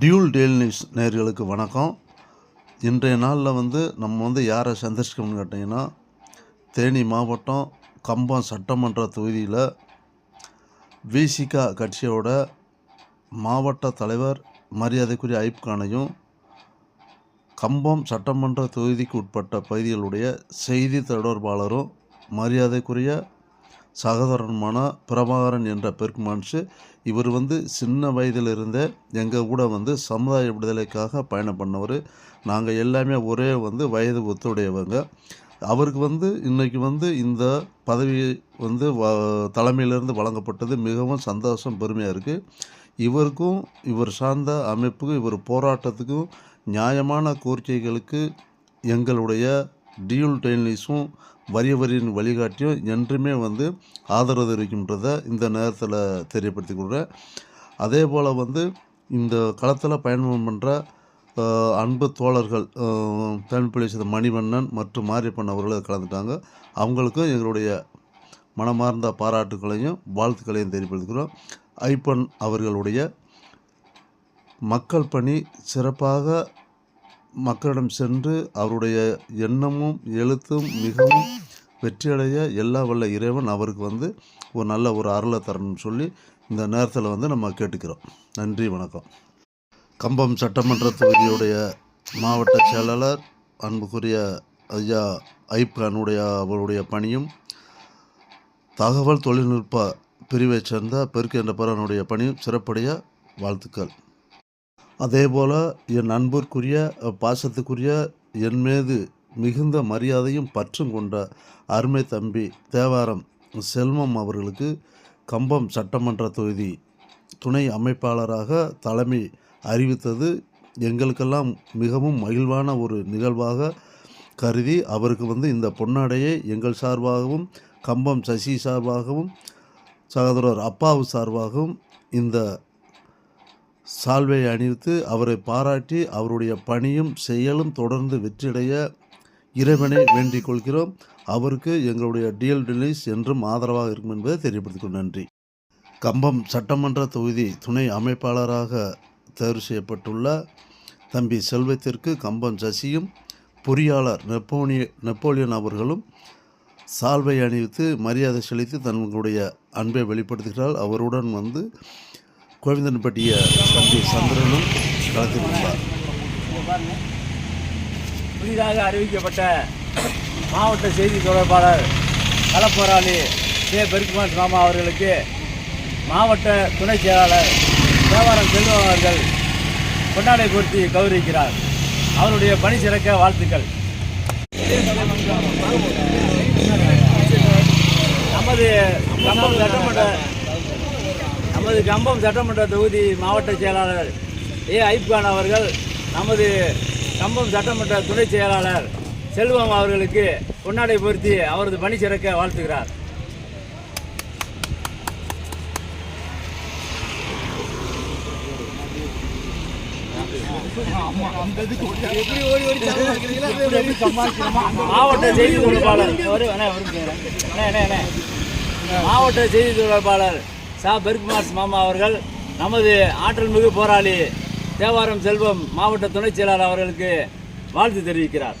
Dual daily news நேர்களுக்கு வணக்கம். இன்றைய நாளில் வந்து நம்ம வந்து யாரை சந்திச்சிக்கோம்னு கேட்டிங்கன்னா தேனி மாவட்டம் கம்பம் சட்டமன்ற தொகுதியில் விசிகா கட்சியோட மாவட்ட தலைவர் மரியாதைக்குரிய ஐப் கானையும் கம்பம் சட்டமன்ற தொகுதிக்கு உட்பட்ட பகுதிகளுடைய செய்தி தொடர்பாளரும் மரியாதைக்குரிய சகோதரனுமான பிரபாகரன் என்ற பெருக்கு இவர் வந்து சின்ன வயதிலிருந்தே எங்கள் கூட வந்து சமுதாய விடுதலைக்காக பயணம் பண்ணவர். நாங்கள் எல்லாமே ஒரே வந்து வயது ஒத்துடையவங்க. அவருக்கு வந்து இன்றைக்கி வந்து இந்த பதவி வந்து வ தலைமையிலிருந்து வழங்கப்பட்டது மிகவும் சந்தோஷம் பெருமையாக இருக்குது இவருக்கும் இவர் சார்ந்த அமைப்புக்கும் இவர் போராட்டத்துக்கும் நியாயமான கோரிக்கைகளுக்கு எங்களுடைய டியூல் டெய்லிஸும் வரிய வரியின் வழிகாட்டியும் என்றுமே வந்து ஆதரவு தெரிவிக்கின்றதை இந்த நேரத்தில் தெரியப்படுத்தி கொள்கிறேன் அதே போல் வந்து இந்த களத்தில் பயணம் பண்ணுற அன்பு தோழர்கள் அஹ், தமிழ் பிள்ளைச்சது மணிவண்ணன் மற்றும் மாரியப்பன் அவர்கள் கலந்துட்டாங்க. அவங்களுக்கும் எங்களுடைய மனமார்ந்த பாராட்டுகளையும் வாழ்த்துக்களையும் தெரியப்படுத்துகிறோம் ஐப்பன் அவர்களுடைய மக்கள் பணி சிறப்பாக மக்களிடம் சென்று அவருடைய எண்ணமும் எழுத்தும் மிகவும் வெற்றியடைய எல்லா வல்ல இறைவன் அவருக்கு வந்து ஒரு நல்ல ஒரு அருளை தரணும்னு சொல்லி இந்த நேரத்தில் வந்து நம்ம கேட்டுக்கிறோம். நன்றி வணக்கம். கம்பம் சட்டமன்ற தொகுதியுடைய மாவட்ட செயலாளர் அன்புக்குரிய ஐயா ஐப்கானுடைய அவருடைய பணியும் தகவல் தொழில்நுட்ப பிரிவைச் சேர்ந்த பெருக்கு என்ற பணியும் சிறப்புடைய வாழ்த்துக்கள். அதே போல் என் அன்பிற்குரிய பாசத்துக்குரிய என் மீது மிகுந்த மரியாதையும் பற்றும் கொண்ட அருமை தம்பி தேவாரம் செல்வம் அவர்களுக்கு கம்பம் சட்டமன்ற தொகுதி துணை அமைப்பாளராக தலைமை அறிவித்தது. எங்களுக்கெல்லாம் மிகவும் மகிழ்வான ஒரு நிகழ்வாக கருதி அவருக்கு வந்து இந்த பொன்னாடையை எங்கள் சார்பாகவும் கம்பம் சசி சார்பாகவும் சகோதரர் அப்பாவு சார்பாகவும் இந்த சால்வையை அணிவித்து அவரை பாராட்டி அவருடைய பணியும் செயலும் தொடர்ந்து வெற்றியடைய இறைவனை வேண்டிக் கொள்கிறோம். அவருக்கு எங்களுடைய டிஎல் டிலிஸ் என்றும் ஆதரவாக இருக்கும் என்பதை தெரியப்படுத்திக் நன்றி. கம்பம் சட்டமன்ற தொகுதி துணை அமைப்பாளராக தேர்வு செய்யப்பட்டுள்ள தம்பி செல்வத்திற்கு கம்பம் சசியும் பொறியாளர் நெப்போனிய நெப்போலியன் அவர்களும் சால்வை அணிவித்து மரியாதை செலுத்தி தங்களுடைய அன்பை வெளிப்படுத்துகிறார். அவருடன் வந்து கோவிந்தன்பட்டிய தம்பி சந்திரனும் கலந்திருந்தார் புதிதாக அறிவிக்கப்பட்ட மாவட்ட செய்தி தொடர்பாளர் களப்போராளி கே. பெருக்குமார் மாமா அவர்களுக்கு மாவட்ட துணை செயலாளர் தேவாரம் செல்வம் அவர்கள் கொண்டாடை பொருத்தி கௌரவிக்கிறார். அவருடைய பணி சிறக்க வாழ்த்துக்கள். நமது சட்டமன்ற நமது கம்பம் சட்டமன்ற தொகுதி மாவட்ட செயலாளர் ஏ. ஐப்கான் அவர்கள் நமது கம்பம் சட்டமன்ற துணை செயலாளர் செல்வம் அவர்களுக்கு பொன்னாடை பொருத்தி அவரது பணி சிறக்க வாழ்த்துகிறார். மாவட்ட செய்தி தொடர்பாளர். மாவட்ட செய்தி தொடர்பாளர் சா பெர்க்மார்ஸ் மாமா அவர்கள் நமது ஆற்றல் மிகு போராளி தேவாரம் செல்வம் மாவட்ட துணை செயலாளர் அவர்களுக்கு வாழ்த்து தெரிவிக்கிறார்.